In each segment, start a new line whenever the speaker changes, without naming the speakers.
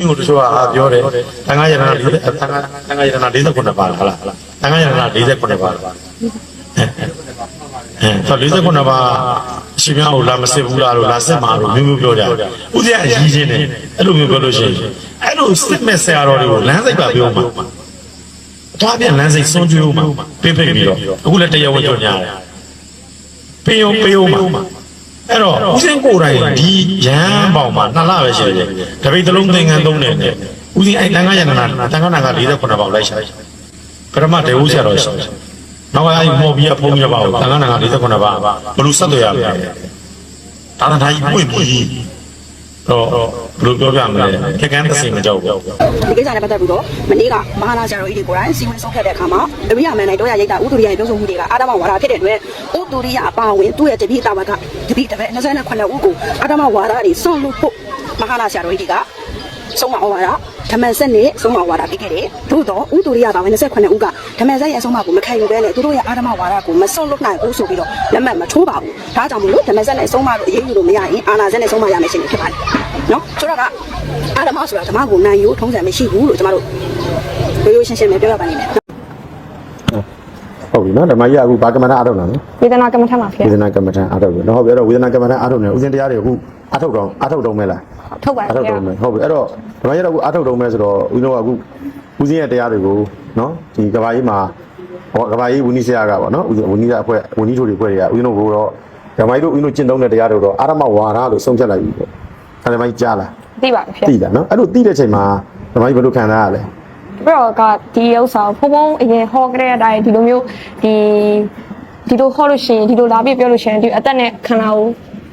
မြို့တချို့ကအာပြောတယ်တန်ခါရတနာ40တန်ခါတန်ခါရတနာ49ပါလားဟုတ်လားတန်ခါရတနာ49ပါလားအဲဆို49ပါအရှင်များကိုလာမစစ်ဘူးလားလို့လာစစ်မှာလို့မျိုးမျိုးပြောကြတယ်ဦးဇင်းအကြီးချင်းနဲ့အဲ့လိုမျိုးပြောလို့ရှိရင်အဲ့လိုစစ်မဲ့ဆရာတော်တွေကိုလမ်းစိတ်ပါပြောမှာဒါပြန်လမ်းစိတ်စွန့်ကြွေးဦးမှာပြပိတ်ပြီးတော့အခုလည်းတရားဝင်ကြောညာတယ်ပေးအောင်ပေးအောင်မှာ အဲ့တော့ဦးစင်းကိုယ်တိုင်ဒီရဟန်းပေါင်မှာနှစ်လပဲရှိတယ်တပိတ်တစ်လုံးသင်္ကန်းသုံးတယ်နဲ့ဦးစင်းအဲ့တန်ခါရတနာတန်ခါနာက48ပေါင်လိုက်ရှာပရမတေဦးဆရာတော်ရှိတယ်နောက်ကအဲ့မော်ဘီကဖုံးရပါဘူးတန်ခါနာက48ပါဘလို့ဆက်သွယ်ရမလဲတာသနာကြီးပွင့်ပြီး တော့ဘယ်လိုပြောပြမလဲခက်ကန်းတစ်စိမ်မကြောက်ဘူး
ဒီကိစ္စနဲ့ပတ်သက်ပြီးတော့မနေ့ကမဟာနာဆရာတော်ကြီးတွေကိုယ်တိုင်စီဝင်ဆုံးဖြတ်တဲ့အခါမှာတပိယမန်နိုင်တော့ရရိတ်တာဥဒ္ဒရိယရဲ့ပြောဆိုမှုတွေကအာတမဝါဒဖြစ်တဲ့အတွက်ဥဒ္ဒရိယအပါဝင်သူ့ရဲ့တပိတာဝကတပိတပည့်29ဦးကိုအာတမဝါဒတွေဆွန့်လွတ်ဖို့မဟာနာဆရာတော်ကြီးတွေကဆုံးမဩဝါဒ ဓမ္မဆက်နဲ့ဆုံးမဩဝါဒပေးခဲ့တယ်။သို့တော့ဥဒ္ဒရိယပါဝင်29ဦးကဓမ္မဆက်ရဲ့အဆုံးအမကိုမခံယူဘဲနဲ့သူတို့ရဲ့အာတမဝါဒကိုမဆွန့်လွတ်နိုင်ဘူးဆိုပြီးတော့လက်မှတ်မထိုးပါဘူး။ဒါကြောင့်မလို့ဓမ္မဆက်နဲ့ဆုံးမလို့အရေးယူလို့မရရင်အာနာဆက်နဲ့ဆုံးမရမယ်ရှင်ဖြစ်ပါတယ်။နော်ဆိုတော့ကအာတမဆိုတာဓမ္မကိုနိုင်ယူထုံးစံမရှိဘူးလို့ကျမတို့ရိုးရိုးရှင်းရှင်းပဲပြောရပါလိမ့်မယ်
ဟုတ်ပြီနော်ဓမ္မကြီးကအခုဘာကမ္မဋ္ဌာန်းအားထုတ်တာနော်
ဝေဒနာကမ္မထမှာဖေ
ဝေဒနာကမ္မဋ္ဌာန်းအားထုတ်ပြီနော်ဟုတ်ပြီအဲ့တော့ဝေဒနာကမ္မဋ္ဌာန်းအားထုတ်နေဦးဇင်းတရားတွေအခုအားထုတ်တော့အားထုတ်တော့မဲလား
ထုတ်ပါ
အား
ဖေ
ထုတ်တော့မဲဟုတ်ပြီအဲ့တော့ဓမ္မကြီးကအခုအားထုတ်တော့မဲဆိုတော့ဦးဇင်းကအခုဦးဇင်းရဲ့တရားတွေကိုနော်ဒီကဘာကြီးမှာဟောကဘာကြီးဝိနည်းဆရာကပေါ့နော်ဦးဇင်းဝိနည်းဆရာအဖွဲ့ဝိနည်းထိုးတွေအဖွဲ့တွေကဦးဇင်းတို့ကတော့ဓမ္မကြီးတို့ဦးဇင်းတို့ကျင့်သုံးတဲ့တရားတွေတော့အာရမဝါဒလို့ဆုံးဖြတ်လိုက်ပြီပေါ့အဲ့ဒါမှကြားလား
သိပါပြီဖေ
သိတာနော်အဲ့လိုသိတဲ့ချိန်မှာဓမ္မကြီးဘယ်လိုခံစားရလဲ
ပြီးတော့ကဒီဥစ္စာဖုံဖုံအရင်ဟောကြတဲ့အတိုင်းဒီလိုမျိုးဒီဒီလိုဟောလို့ရှိရင်ဒီလိုလာပြီးပြောလို့ရှိရင်ဒီအသက်နဲ့ခန္ဓာကို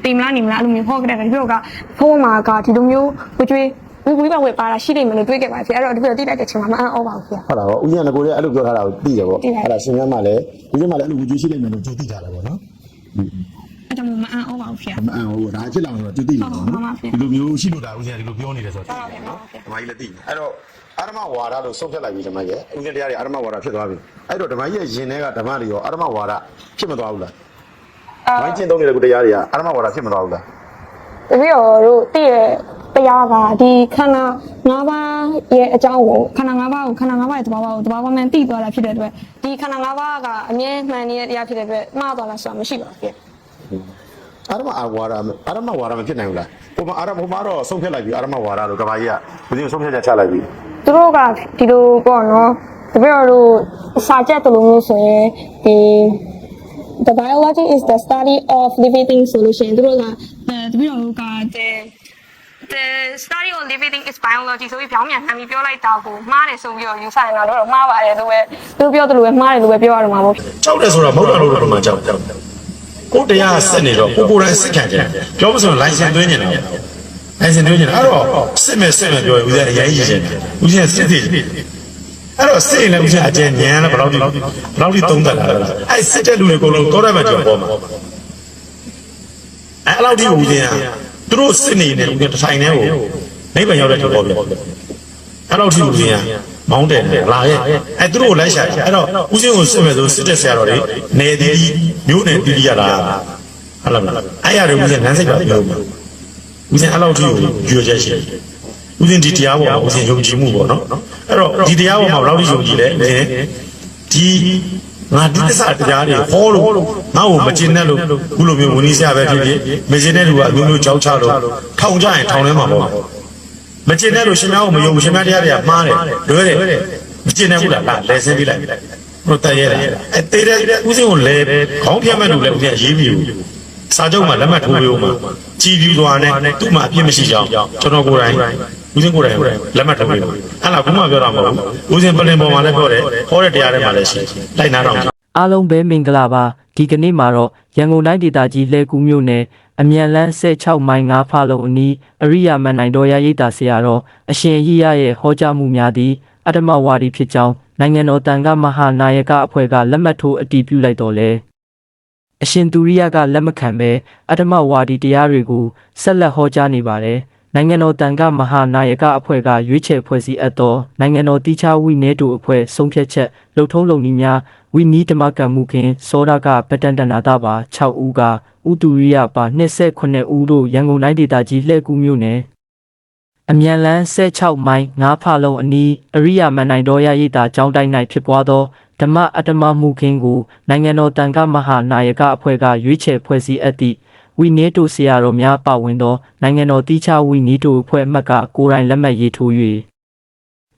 တိမလားနေမလားအဲ့လိုမျိုးဟောကြတဲ့ပြီးတော့ကဖုံမှာကဒီလိုမျိုးဝကျွေးဝဝိပဝေပါတာရှိနေမယ်လို့တွေးခဲ့ပါဖေအဲ့တော့ဒီလိုတိလိုက်တဲ့ချိန်မှာမအံ့ဩပါဘူးဖေ
ဟုတ်လားဗောဦးဇင်းကငကိုလေးအဲ့လိုပြောထားတာကိုသိတယ်ဗော
သိပါတယ်
အဲ့ဒါရှင်မြတ်မှလည်းဦးဇင်းမှလည်းအဲ့လိုဝူကျွေးရှိနေမယ်လို့ကြိုသိထားတယ်ဗောနော်
အဲ့ဒါမှမအံ့ဩပါဘူးဖေ
မအံဟိုဒါဖြစ်လာမှာကြိုသိတယ်ဗော
ဟုတ်ပါ
နော်
ပါဗျာ
ဒီလိုမျိုးရှိလို့ဒါဦးဇင်းကဒီလိုပြောနေတယ်ဆိုတော့
ဟုတ်ပါပါဗျာ
ဓမ္မကြီးလည်းသိတယ်အဲ့တော့အာရမဝါဒလို့ဆုံးဖြတ်လိုက်ပြီဓမ္မကြီးဦးဇင်းတရားတွေအာရမဝါဒဖြစ်သွားပြီအဲ့တော့ဓမ္မကြီးရဲ့ယင်ထဲကဓမ္မတွေရောအာရမဝါဒဖြစ်မသွားဘူးလား ဓမ္မကြီးကျင့်သုံးနေတဲ့ကုတရားတွေကအာရမဝါဒဖြစ်မသွားဘူးလား
တပည့်တော်တို့တည့်ရဲ့တရားကဒီခန္ဓာ၅ပါးရဲ့အကြောင်းကိုခန္ဓာ၅ပါးကိုခန္ဓာ၅ပါးရဲ့သဘောကိုသဘောမှန်သိသွားတာဖြစ်တဲ့အတွက်ဒီခန္ဓာ၅ပါးကအမြဲမှန်နေတဲ့တရားဖြစ်တဲ့အတွက်မှားသွားလားဆိုတာမရှိပါဘူး။
အာရမဝါဒအာရမဝါဒမဖြစ်နိုင်ဘူးလားဟိုမှာအာရမဟိုမှာတော့ဆုံးဖြတ်လိုက်ပြီအာရမဝါဒလို့ကဘာကြီးကဦးဇင်းဆုံးဖြတ်ချက်ချလိုက်ပြီ
သူတို့ကဒီလိုပေါ့နော်တပည့်တော်တို့စာချက်တလို့မျိုးဆိုရင်ဒီ the biology is the study of living things solution သူတို့ကတပည့်တော်တို့က the the study of living thing is biology ဆိုပြီးပြောင်းပြန်မှန်ပြီးပြောလိုက်တာကိုမှားတယ်ဆိုပြီးတော့ယူဆရင်တော့တော့မှားပါတယ်လို့ပဲသူပြောတယ်လို့ပဲမှားတယ်လို့ပဲပြောရတော့မှာပေါ့
ကြောက်တယ်ဆိုတာမဟုတ်တာလို့တော့မှကြောက်တယ်ကိုတရားစစ်နေတော့ကိုကိုယ်တိုင်စစ်ခံကြတယ်ပြောမဆိုလိုင်စင်သွင်းနေတာလိုင်စင်သွင်းနေတာအဲ့တော့စစ်မဲ့စစ်မဲ့ပြောရင်ဦးဇင်းအရင်ကြီးတယ်ဦးဇင်းစစ်သေးတယ် အဲ့တော့စစ်ရင်လည်းဦးဇင်းအကျဉ်းညံလည်းဘယ်လောက်ဒီဘယ်လောက်ဒီသုံးသက်လာလဲအဲ့စစ်တဲ့လူတွေအကုန်လုံးတော့ရမှကြောက်ပေါ်မှာအဲ့လောက်ဒီဦးဇင်းကသူတို့စစ်နေနေဦးဇင်းတစ်ဆိုင်တည်းကိုနိဗ္ဗာန်ရောက်တဲ့ကြောက်ပေါ်ပြီအဲ့လောက်ဒီဦးဇင်းကမောင်းတယ်လာရဲ့အဲ့သူတို့ကိုလိုက်ရှာတယ်အဲ့တော့ဦးဇင်းကိုစစ်မဲ့ဆိုစစ်တဲ့ဆရာတော်တွေနေသေးဒီမျိုးနဲ့တီးတီးရလားဟုတ်လားမလားအဲ့ရတယ်ဦးဇင်းနန်းစိတ်ပါပြောမှာဦးဇင်းအဲ့လောက်ဒီကိုရွေချက်ရှိတယ်ဦးဇင်းဒီတရားပေါ်မှာဦးဇင်းယုံကြည်မှုပေါ့နော် အဲ့တော့ဒီတရားပေါ်မှာဘယ်လောက်ထိယုံကြည်လဲဦးဇင်းဒီငါဒီသစ္စာတရားတွေဟောလို့ငါ့ကိုမကျင်တဲ့လို့ခုလိုမျိုးဝင်နေဆရာပဲဖြစ်ဖြစ်မကျင်တဲ့လူကအမျိုးမျိုးကြောက်ချလို့ထောင်ကြရင်ထောင်ထဲမှာပေါ့မကျင်တဲ့လို့ရှင်များကိုမယုံရှင်များတရားတွေကမှားတယ်လွဲတယ်မကျင်တဲ့ဘူးလားလဲဆင်းပြီးလိုက်ဘုတရဲတယ်အဲတေးတဲ့ဦးစင်းကိုလဲခေါင်းပြတ်မဲ့လူလဲဦးစင်းရေးပြီးစာချုပ်မှာလက်မှတ်ထိုးပေးဦးမှာကြည်ပြူသွားနဲ့သူ့မှာအပြစ်မရှိကြောင်းကျွန်တော်ကိုယ်တိုင် ဦးစင်းကိုယ်တိုင်လက်မှတ်ထိုးပေးဦးအဲ့လားဘုမပြောတာမဟုတ်ဘူးဦးစင်းပလင်ပေါ်မှာလည်းပြောတယ်ဟောတဲ့တရားတွေမှာလည်းရှိလိုက်နာတော့
အားလုံးပဲမင်္ဂလာပါဒီကနေ့မှာတော့ရန်ကုန်တိုင်းဒေသကြီးလဲကူးမြို့နယ်အမြန်လန်း16မိုင်5ဖာလုံအနီးအရိယာမန်နိုင်တော်ရရိပ်သာဆရာတော်အရှင်ဟိယရဲ့ဟောကြားမှုများသည့်အတ္တမဝါဒီဖြစ်ကြောင်းနိုင်ငံတော်တန်ခါမဟာနာယကအဖွဲ့ကလက်မှတ်ထိုးအတည်ပြုလိုက်တော်လဲအရှင်သူရိယကလက်မခံဘဲအတ္တမဝါဒီတရားတွေကိုဆက်လက်ဟောကြားနေပါတယ် နိုင်ငံတော်တန်ခါမဟာနာယကအဖွဲ့ကရွေးချယ်ဖွဲ့စည်းအပ်သောနိုင်ငံတော်တိချဝိနေတူအဖွဲ့ဆုံးဖြတ်ချက်လှုပ်ထုံးလုံနည်းများဝီနီးဓမ္မကံမှုခင်စောဒကပတ္တန်တနာတာပါ6ဦးကဥတူရိယပါ29ဦးတို့ရန်ကုန်တိုင်းဒေသကြီးလှဲကူးမြို့နယ်အမြန်လန်း16မိုင်9ဖာလုံးအနီးအရိယာမန်နိုင်တော်ရရိပ်သာကျောင်းတိုင်း၌ဖြစ်ပွားသောဓမ္မအတ္တမမှုခင်းကိုနိုင်ငံတော်တန်ခါမဟာနာယကအဖွဲ့ကရွေးချယ်ဖွဲ့စည်းအပ်သည့် ဝီနေတိုဆရာတော်များပါဝင်သောနိုင်ငံတော်တိချဝီနေတိုအဖွဲ့အမှတ်ကကိုယ်တိုင်လက်မှတ်ရေးထိုး၍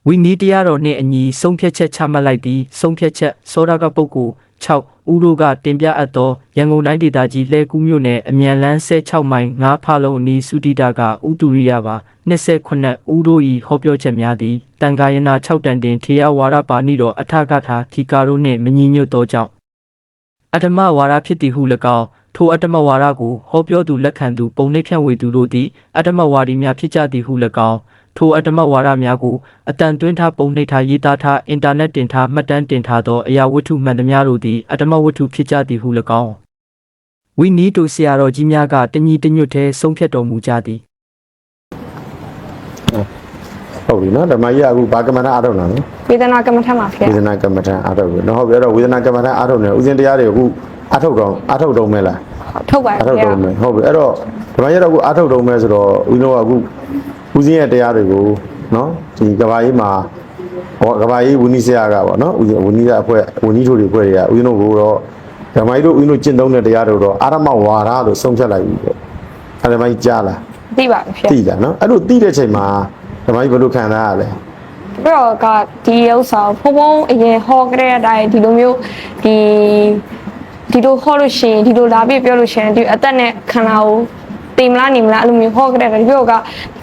ဝီနီတရားတော်နှင့်အညီဆုံးဖြတ်ချက်ချမှတ်လိုက်သည့်ဆုံးဖြတ်ချက်စောဒကပုဂ္ဂိုလ်6ဦးတို့ကတင်ပြအပ်သောရန်ကုန်တိုင်းဒေသကြီးလှဲကူးမြို့နယ်အမြန်လန်း16မိုင်9ဖာလုံးအနီးစုတိတာကဥတူရိယပါ29ဦးတို့၏ဟောပြောချက်များသည်တန်ခါယနာ6တန်တင်ထေရဝါဒပါဏိတော်အထကထာထီကာတို့နှင့်မညီညွတ်သောကြောင့်အတ္တမဝါဒဖြစ်သည်ဟု၎င်း ထိုအတ္တမဝါဒကိုဟောပြောသူလက်ခံသူပုံနှိပ်ဖြန့်ဝေသူတို့သည်အတ္တမဝါဒီများဖြစ်ကြသည်ဟု၎င်းထိုအတ္တမဝါဒများကိုအတန်သွင်းထားပုံနှိပ်ထားရေးသားထားအင်တာနက်တင်ထားမှတ်တမ်းတင်ထားသောအရာဝတ္ထုမှန်သမျှတို့သည်အတ္တမဝတ္ထုဖြစ်ကြသည်ဟု၎င်းဝိနီးတို့ဆရာတော်ကြီးများကတညီတညွတ်တည်းဆုံးဖြတ်တော်မူကြသည်
ဟုတ်ပြီနော်ဓမ္မကြီးကအခုဘာကမ္မဋ္ဌာန်းအားထုတ်တာနော်
ဝေဒနာကမ္မထမှာဖေ
ဝေဒနာကမ္မဋ္ဌာန်းအားထုတ်ပြီနော်ဟုတ်ပြီအဲ့တော့ဝေဒနာကမ္မဋ္ဌာန်းအားထုတ်နေဥစဉ်တရားတွေအခု အားထုတ်တော့အားထုတ်တော့မဲလား
ထုတ်ပါ
အားထုတ်
ဖေ
တော့မဲဟုတ်ပြီအဲ့တော့ဓမ္မကြီးတော့အခုအားထုတ်တော့မဲဆိုတော့ဦးလုံးကအခုဦးစင်းရဲ့တရားတွေကိုနော်ဒီကဘာကြီးမှာဟောကဘာကြီးဝင်းနီးဆရာကပေါ့နော်ဦးစင်းဝင်းနီးတဲ့အဖွဲ့ဝင်းနီးထိုတွေအဖွဲ့တွေကဦးလုံးကိုတော့ဓမ္မကြီးတို့ဦးလုံးကျင့်သုံးတဲ့တရားတွေတော့အာရမဝါဒလို့ဆုံးဖြတ်လိုက်ပြီပေါ့အဲ့ဒါမှကြီးကြားလား
သိပါပြီဖေ
သိလားနော်အဲ့လိုသိတဲ့ချိန်မှာဓမ္မကြီးဘယ်လိုခံစားရလဲ
ပြီးတော့ကဒီဥစ္စာဖုံဖုံအရင်ဟောကြတဲ့အတိုင်းဒီလိုမျိုးဒီ ဒီလိုဟောလို့ရှိရင်ဒီလိုလာပြီးပြောလို့ရှိရင်ဒီအသက်နဲ့ခန္ဓာကိုတိမ်မလားနေမလားအဲ့လိုမျိုးဟောကြတဲ့ဒီပြောက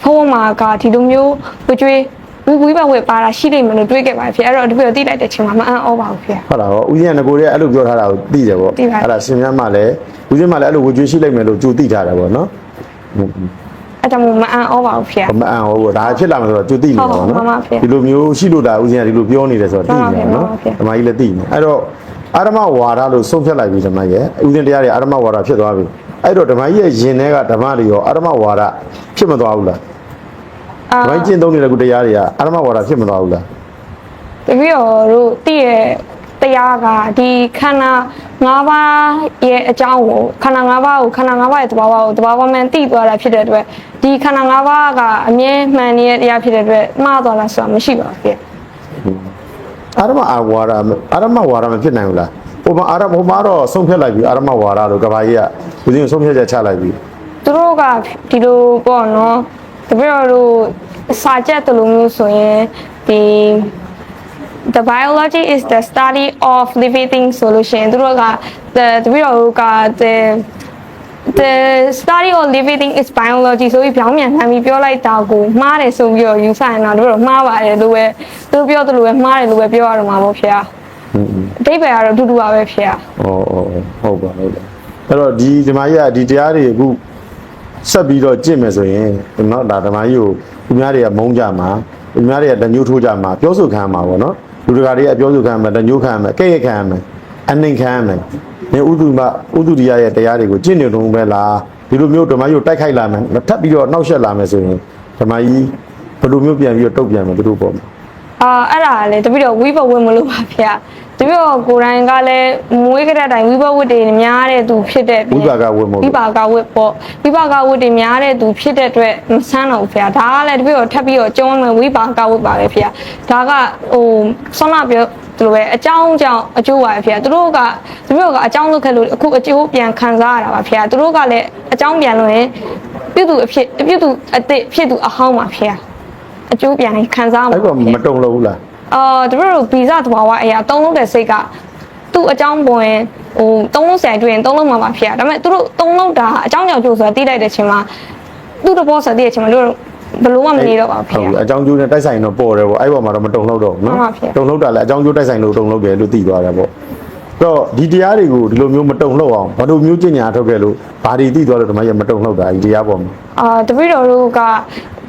ဖုံဖုံမှာကဒီလိုမျိုးဝကြွေးဝီဝီဘဝေပါတာရှိလိမ့်မယ်လို့တွေးခဲ့ပါဖေအဲ့တော့ဒီပြောတိလိုက်တဲ့ချိန်မှာမအံ့ဩပါဘူးဖေ
ဟုတ်လားဟောဦးဇင်းကငကိုရဲအဲ့လိုပြောထားတာကိုသိတယ်ပေါ့
သိပါတယ်
အဲ့ဒါရှင်မြတ်မှလည်းဦးဇင်းမှလည်းအဲ့လိုဝကြွေးရှိလိုက်မယ်လို့ကြိုသိထားတယ်ပေါ့နော်ဟုတ်
အဲ့ဒါမှမအံ့ဩပါဘူးဖေ
မအံ့ဟောပေါ့ဒါဖြစ်လာမယ်ဆိုတော့ကြိုသိနေပါ
ဟုတ်
ပေါ့
ဟုတ်မှန်ပါ
နော်
ဗျာ
ဒီလိုမျိုးရှိလို့ဒါဦးဇင်းကဒီလိုပြောနေတယ်ဆိုတော့သိ
မှန်ပါ
နေတယ်နော်
ဗျာ
ဓမ္မကြီးလည်းသိနေအဲ့တော့ အာရမဝါဒလို့ဆုံးဖြတ်လိုက်ပြီဓမ္မကြီးရဲ့ဦးဇင်းတရားတွေအာရမဝါဒဖြစ်သွားပြီအဲ့တော့ဓမ္မကြီးရဲ့ယင်ထဲကဓမ္မတွေရောအာရမဝါဒဖြစ်မသွားဘူးလား
အာ
ဓမ္မကြီးကျင့်သုံးနေတဲ့ခုတရားတွေကအာရမဝါဒဖြစ်မသွားဘူးလား
တပည့်တော်တို့တည့်ရဲ့တရားကဒီခန္ဓာ၅ပါးရဲ့အကြောင်းကိုခန္ဓာ၅ပါးကိုခန္ဓာ၅ပါးရဲ့သဘာဝကိုသဘာဝမှန်သိသွားတာဖြစ်တဲ့အတွက်ဒီခန္ဓာ၅ပါးကအမြဲမှန်နေတဲ့တရားဖြစ်တဲ့အတွက်မှားသွားလားဆိုတာမရှိပါဘူးပြ
အာရမအာဝါဒအာရမဝါဒမဖြစ်နိုင်ဘူးလားဟိုမှာအာရမဟိုမှာတော့ဆုံးဖြတ်လိုက်ပြီအာရမဝါဒလို့ကဘာကြီးကဦးဇင်းကိုဆုံးဖြတ်ချက်ချလိုက်ပြီ
သူတို့ကဒီလိုပေါ့နော်တပည့်တော်တို့စာချက်တလူမျိုးဆိုရင်ဒီ the biology is the study of living things solution သူတို့က the တပည့်တော်တို့က the the study of living thing is biology ဆိုပြီးပြောင်းပြန်လှမ်းပြီးပြောလိုက်တာကိုမှားတယ်ဆိုပြီးတော့ယူဆရင်တော့တို့တော့မှားပါတယ်လို့ပဲသူပြောသလိုပဲမှားတယ်လို့ပဲပြောရတော့မှာပေါ့ဖေ။
อืม
အတိတ်ပဲကတော့အတူတူပါပဲဖေ။
ဩဩဟုတ်ပါဟုတ်တယ်အဲ့တော့ဒီဓမ္မကြီးကဒီတရားတွေအခုဆက်ပြီးတော့ကျင့်မယ်ဆိုရင်เนาะဒါဓမ္မကြီးကိုသူများတွေကမုန်းကြမှာသူများတွေကတညှိုးထိုးကြမှာပြောဆိုခံမှာပေါ့နော်လူတကာတွေကပြောဆိုခံမှာတညှိုးခံမှာကဲ့ရဲ့ခံမှာ အနှိမ်ခံမှာနေဥဒုမဥဒုရိယရဲ့တရားတွေကိုကျင့်နေတော့ပဲလားဒီလိုမျိုးဓမ္မကြီးကိုတိုက်ခိုက်လာမယ်ထပ်ပြီးတော့နှောက်ယှက်လာမယ်ဆိုရင်ဓမ္မကြီးဘယ်လိုမျိုးပြန်ပြီးတော့တုတ်ပြန်မယ်သူတို့ပေါ့မှာ
အာအဲ့ဒါလည်းတပိတော့ဝိဘဝတ်မလို့ပါဖေ။တပိတော့ကိုယ်တိုင်ကလည်းမွေးကြတဲ့အတိုင်းဝိဘဝတ်တွေများတဲ့သူဖြစ်တဲ့
ဝိပါကဝတ်မဟုတ်
ဝိ
ဘူး
ပါကဝတ်ပေါ့ဝိပါကဝတ်တွေများတဲ့သူဖြစ်တဲ့အတွက်မဆန်းတော့ဘူးဖေ။ဒါကလည်းတပိတော့ထပ်ပြီးတော့ကျုံးမယ်ဝိပါကဝတ်ပါပဲဖေ။ဒါကဟိုဆောနာပြော သူလိုပဲအကြောင်းကြောင့်အကျိုးပါပဲဖေ။သူတို့ကတပိတော့ကအကြောင်းလုပ်ခဲ့လို့အခုအကျိုးပြန်ခံစားရတာပါဖေ။သူတို့ကလည်းအကြောင်းပြန်လို့ရင်ပြုသူအဖြစ်ပြုသူအစ်စ်ဖြစ်သူအဟောင်းပါဖေ။အကျိုးပြန်ခံစားမှာ
အဲ့
ပါ
တော့
ဖေ
မတုံလို့ဘူးလား
အာတပည့်တို့ဗီဇတဘာဝအရာသုံးလုံးတဲ့စိတ်ကသူ့အကြောင်းပေါ်ရင်ဟိုသုံးလုံးဆိုင်တွေ့ရင်သုံးလုံးမှာပါဖြစ်ရဒါပေမဲ့သူတို့သုံးလုံးတာအကြောင်းကြောင့်ကြိုးဆိုတာတိလိုက်တဲ့ချိန်မှာသူ့တဘောဆိုတဲ့ချိန်မှာတို့ ဘယ်လို့မှမနေတော့ပါဘူးဖြစ်ရ
ဟုတ်အကြောင်းကျိုးနဲ့တိုက်ဆိုင်တော့ပေါ်တယ်ပေါ့အဲ့ပေါ်မှာတော့မတုံလို့တော့ဘူးနော်
မှန်ပါဗျာ
တုံလို့တာလည်းအကြောင်းကျိုးတိုက်ဆိုင်လို့တုံလို့တယ်လို့သိသွားတယ်ပေါ့တော့ဒီတရားတွေကိုဒီလိုမျိုးမတုံလို့အောင်ဘာလို့မျိုးကျင့်ညာထုတ်ခဲ့လို့ဘာတွေသိသွားလို့ဓမ္မရဲ့မတုံလို့တာဒီတရားပေါ်မှာ
အာတပည့်တော်တို့က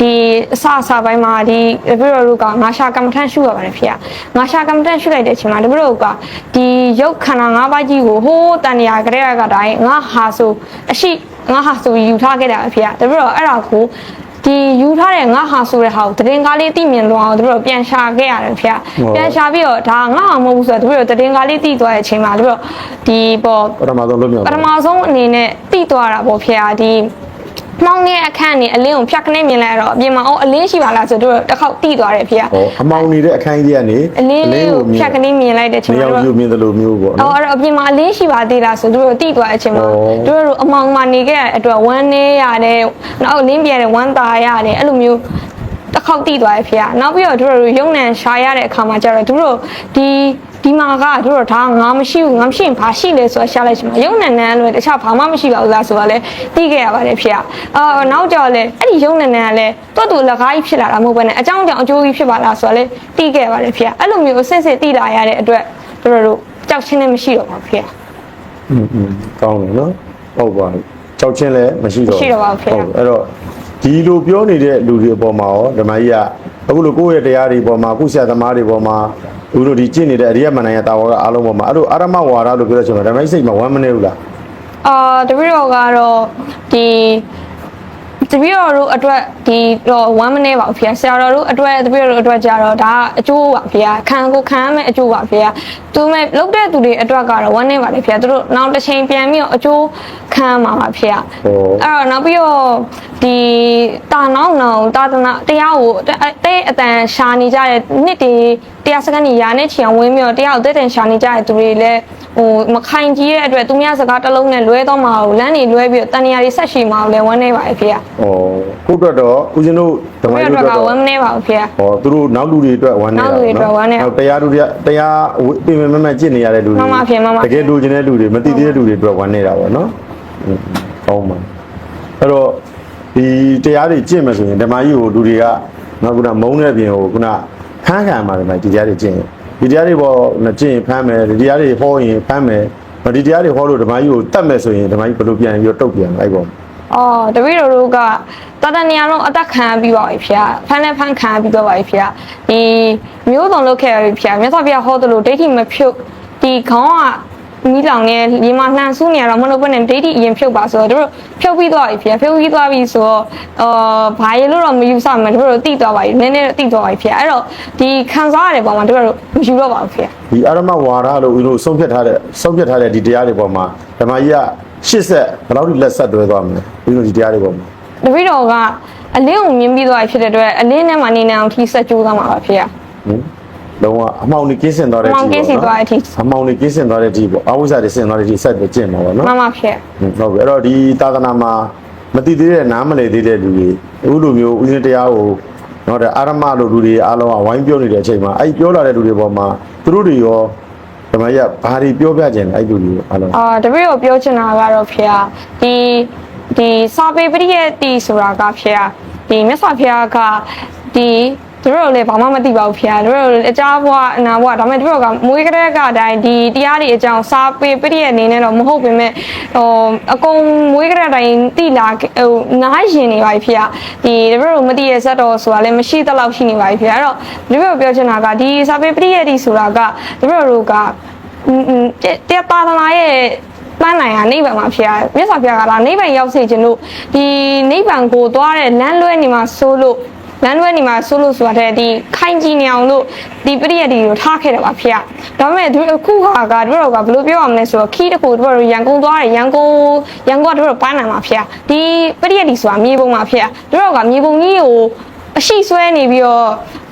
ဒီအစအစပိုင်းမှာဒီတပည့်တော်တို့ကငါရှာကမ္မထန်ရှုရပါတယ်ဖေ။ငါရှာကမ္မထန်ရှုလိုက်တဲ့အချိန်မှာတပည့်တော်ကဒီရုပ်ခန္ဓာ၅ပါးကြီးကိုဟိုးတန်ရာကြတဲ့ကတိုင်းငါဟာဆိုအရှိငါဟာဆိုယူထားခဲ့တာပဲဖေ။တပည့်တော်အဲ့ဒါကို ဒီယူထားတဲ့ငါဟာဆိုတဲ့ဟာကိုတရင်ကားလေးသိမြင်လို့အောင်တပည့်တော်ပြန်ရှာခဲ့ရတယ်ဖေ။ပြန်ရှာပြီးတော့ဒါငါဟာမဟုတ်ဘူးဆိုတော့တပည့်တော်တရင်ကားလေးသိသွားတဲ့အချိန်မှာတပည့်တော်ဒီပေါ်
ပထမဆုံးလွတ်မြောက်
ပထမဆုံးအနေနဲ့တိသွားတာပေါ့ဖေဟာဒီ မောင်းတဲ့အခန်းနေအလင်းကိုဖြတ်ကနေမြင်လိုက်တော့အပြင်မှာအော်အလင်းရှိပါလားဆိုတော့တစ်ခေါက်တိသွားတယ်ဖေက
ဟောအမောင်နေတဲ့အခန်းကြီးကနေ
အလင်းလေးကိုဖြတ်ကနေမြင်လိုက်တဲ့ချိန်
နေ
မှာ
အောင်
တော့
ယူမြင်တယ်လို့မျိုးပေါ့
အော်
နော်
အဲ့တော့အပြင်မှာအလင်းရှိပါသေးလားဆိုသူတို့တိသွားတဲ့အချိန်မှာ
ဩ
သူတို့အမောင်မှာနေခဲ့တဲ့အတွက်ဝမ်းနေရတယ်နောက်အလင်းပြတဲ့ဝမ်းသာရတယ်အဲ့လိုမျိုးတစ်ခေါက်တိသွားရဲ့ဖေကနောက်ပြီးတော့သူတို့ရုံနံရှာရတဲ့အခါမှာကျတော့သူတို့ဒီ ဒီမှာကသူတို့ဒါငါမရှိဘူးငါမရှိရင်ဘာရှိလဲဆိုတာရှာလိုက်ချင်မှာရုံနံနန်းလို့တခြားဘာမှမရှိပါဘူးလားဆိုတာလဲသိခဲ့ရပါတယ်ဖေကအာနောက်ကြော်လဲအဲ့ဒီရုံနံနန်းကလဲတွတ်တူလက်ကားကြီးဖြစ်လာတာမဟုတ်ဘဲနဲ့အကြောင်းကြောင့်အကျိုးကြီးဖြစ်ပါလားဆိုတာလဲသိခဲ့ရပါတယ်ဖေကအဲ့လိုမျိုးအစစ်စစ်သိလာရတဲ့အတွက်သူတို့တို့ကြောက်ချင်းလည်းမရှိတော့ပါဘူးဖေက
อืมอืมကောင်းတယ်နော်ဟုတ်ပါပြီကြောက်ချင်းလည်းမရှိတော့
မရှိတော့ပါဘူးဖေ
ဟုတ်အဲ့တော့ဒီလိုပြောနေတဲ့လူတွေအပေါ်မှာရောဓမ္မကြီးကအခုလိုကိုယ့်ရဲ့တရားတွေအပေါ်မှာကုဆရာသမားတွေအပေါ်မှာ သူတို့ဒီကျင့်နေတဲ့အရိယမဏ္ဍရဲ့တာဝကအားလုံးပေါ်မှာအဲ့လိုအာရမဝါဒလို့ပြောတဲ့ချိန်မှာဓမ္မကြီးစိတ်မှာဝမ်းမနေဘူးလား
အာတပည့်တော်ကတော့ဒီတပည့်တော်တို့အတွက်ဒီတော့1 minute ပါဖေဆရာတော်တို့အတွက်တပည့်တော်တို့အတွက်ကြတော့ဒါကအကျိုးပါဖေခံကိုခံရမယ့်အကျိုးပါဖေသူမဲ့လုတ်တဲ့သူတွေအတွက်ကတော့1 minute ပါလေဖေသူတို့နောက်တစ်ချိန်ပြန်ပြီးတော့အကျိုးခံမှာပါဖေအဲ့တော့နောက်ပြီးတော့ဒီတာနောက်နောက်တာသနာတရားကိုတဲ့အတန်ရှာနေကြတဲ့နှစ်တွေ တရားစကန်ကြီးရာနဲ့ချီအောင်ဝင်းပြီးတော့တရားကိုတဲ့တန်ရှာနေကြတဲ့သူတွေလည်းဟိုမခိုင်ကြီးရဲ့အတွက်သူများစကားတစ်လုံးနဲ့လွဲတော့မှာကိုလမ်းနေလွဲပြီးတော့တန်နေရာတွေဆက်ရှိမှာကိုလည်းဝမ်းနေပါရဲ့ဖေ။
ဩကိုယ့်အတွက်တော့ဦးဇင်းတို့ဓမ္မ
ဘယ်
ကြီး
တော့
တို့
က
တော့
ဝမ်းနေပါဘူးဖေ။
ဟောသူတို့နောက်လူတွေအတွက်ဝမ်းနေတာ
နောက်လူတွေအတွက်ဝမ်းနေတာ
နောက်တရားလူတွေတရားပြင်ပမမကျင့်နေရတဲ့လူတွေ
မှန်ပါဗျာမှန်ပါ
တကယ်လူကျင်တဲ့လူတွေမသိသေးတဲ့လူတွေအတွက်ဝမ်းနေတာပေါ့နော်อืมကောင်းပါအဲ့တော့ဒီတရားတွေကျင့်မယ်ဆိုရင်ဓမ္မကြီးကိုလူတွေကနောက်ခုနမုန်းတဲ့ပြင်ကိုခုန ဖမ်းခံမှာတယ်မဒီတရားတွေကျင့်ရင်ဒီတရားတွေပေါ်နဲ့ကျင့်ရင်ဖမ်းမယ်ဒီတရားတွေဟောရင်ဖမ်းမယ်ဒီတရားတွေဟောလို့ဓမ္မကြီးကိုတတ်မယ်ဆိုရင်ဓမ္မကြီးဘယ်လိုပြန်ပြီးတော့တုတ်ပြန်လဲအဲ့ပေါ်
အော်တပည့်တော်တို့ကတာတန်နေရာလုံးအသက်ခံပြီးပါပြီဖေ။ဖမ်းလဲဖမ်းခံပြီးတော့ပါပြီဖေ။ဒီမျိုးစုံလုပ်ခဲ့ရပြီဖေ။မြတ်စွာဘုရားဟောသလိုဒိဋ္ဌိမဖြုတ်ဒီခေါင်းက မိလောင်နေဒီမှာနှံဆူးနေရတော့မလို့ဘဲနဲ့ဒိဋ္ဌိအရင်ဖြုတ်ပါဆိုတော့တို့ဖြုတ်ပြီးသွားပြီဖေ။ဖြုတ်ပြီးသွားပြီဆိုတော့အာဘာရလို့တော့မယူဆမှတို့တို့တိသွားပါပြီ။နည်းနည်းတိသွားပါပြီဖေ။အဲ့တော့ဒီခံစားရတဲ့ပုံမှာတို့တို့မယူတော့ပါဘူးဖေ။
ဒီအာရမဝါဒလို့ဦးတို့ဆုံးဖြတ်ထားတဲ့ဆုံးဖြတ်ထားတဲ့ဒီတရားတွေပေါ်မှာဓမ္မကြီးကရှစ်ဆက်ဘယ်လောက်ထိလက်ဆက်တွဲသွားမလဲဦးတို့ဒီတရားတွေပေါ်မှာ
တပည့်တော်ကအလင်းကိုမြင်ပြီးသွားပြီဖြစ်တဲ့အတွက်အလင်းထဲမှာနေနေအောင်ထိဆက်ကြိုးစားမှာပါဖေရ
ဟင် လုံးဝအမှောင်ကြီးကင်းစင်သွားတဲ့အ
အမှောင်ကင်းစင်သွားတဲ့အထိ
အမှောင်ကြီးကင်းစင်သွားတဲ့အထိပေါ့အဝိဇ္ဇာတွေစင်သွားတဲ့အထိဆက်ပြီးကျင့်မှာပေါ့နော်
မှန်ပါဖေရ
ဟုတ်ပြီအဲ့တော့ဒီသာသနာမှာမတိသေးတဲ့နားမလည်သေးတဲ့လူတွေအခုလိုမျိုးဦးဇင်းတရားကိုတော့တဲ့အာရမလိုလူတွေအားလုံးကဝိုင်းပြောနေတဲ့အချိန်မှာအဲ့ဒီပြောလာတဲ့လူတွေပေါ်မှာသူတို့တွေရောဓမ္မကြီးကဘာတွေပြောပြခြင်းလဲအဲ့ဒီလူတွေအားလုံး
အာတပည့်တော်ပြောချင်တာကတော့ဖေရဒီဒီစာပေပရိယတ်တီဆိုတာကဖေရဒီမြတ်စွာဘုရားကဒီ တို့တို့လည်းဘာမှမသိပါဘူးဖေရတို့တို့အကြဘွားအနာဘွားဒါပေမဲ့တို့တို့ကမွေးကလေးကအတိုင်းဒီတရားတွေအကြောင်းစာပေပရိယတ်အနေနဲ့တော့မဟုတ်ပေမဲ့ဟိုအကုန်မွေးကလေးတိုင်းတိလာဟိုနားရင်နေပါပြီဖေရဒီတို့တို့မသိရစက်တော်ဆိုတာလည်းမရှိသလောက်ရှိနေပါပြီဖေရအဲ့တော့တို့တို့ပြောချင်တာကဒီစာပေပရိယတ်တီဆိုတာကတို့တို့ကอืมတဲ့ပါသနာရဲ့ပန်းနိုင်ဟာနိဗ္ဗာန်မှာဖြစ်ရတယ်မြတ်စွာဘုရားကလာနိဗ္ဗာန်ရောက်စေခြင်းလို့ဒီနိဗ္ဗာန်ကိုသွားတဲ့လမ်းလွဲနေမှာဆိုလို့ လမ်းလွဲနေမှာဆိုလို့ဆိုတာတဲ့ဒီခိုင်ကြီးနေအောင်လို့ဒီပရိယတ်ဒီကိုထားခဲ့တယ်ပါဖေ။ဒါပေမဲ့ဒီအခုဟာကတို့တော့ကဘယ်လိုပြောရမလဲဆိုတော့ခီးတကူတို့တော့ရန်ကုန်သွားတယ်ရန်ကုန်ရန်ကုန်ကတို့တော့ပန်းနိုင်မှာဖေ။ဒီပရိယတ်ဒီဆိုတာမြေပုံမှာဖေ။တို့တော့ကမြေပုံကြီးကို အရှိဆွဲနေပြီးတော့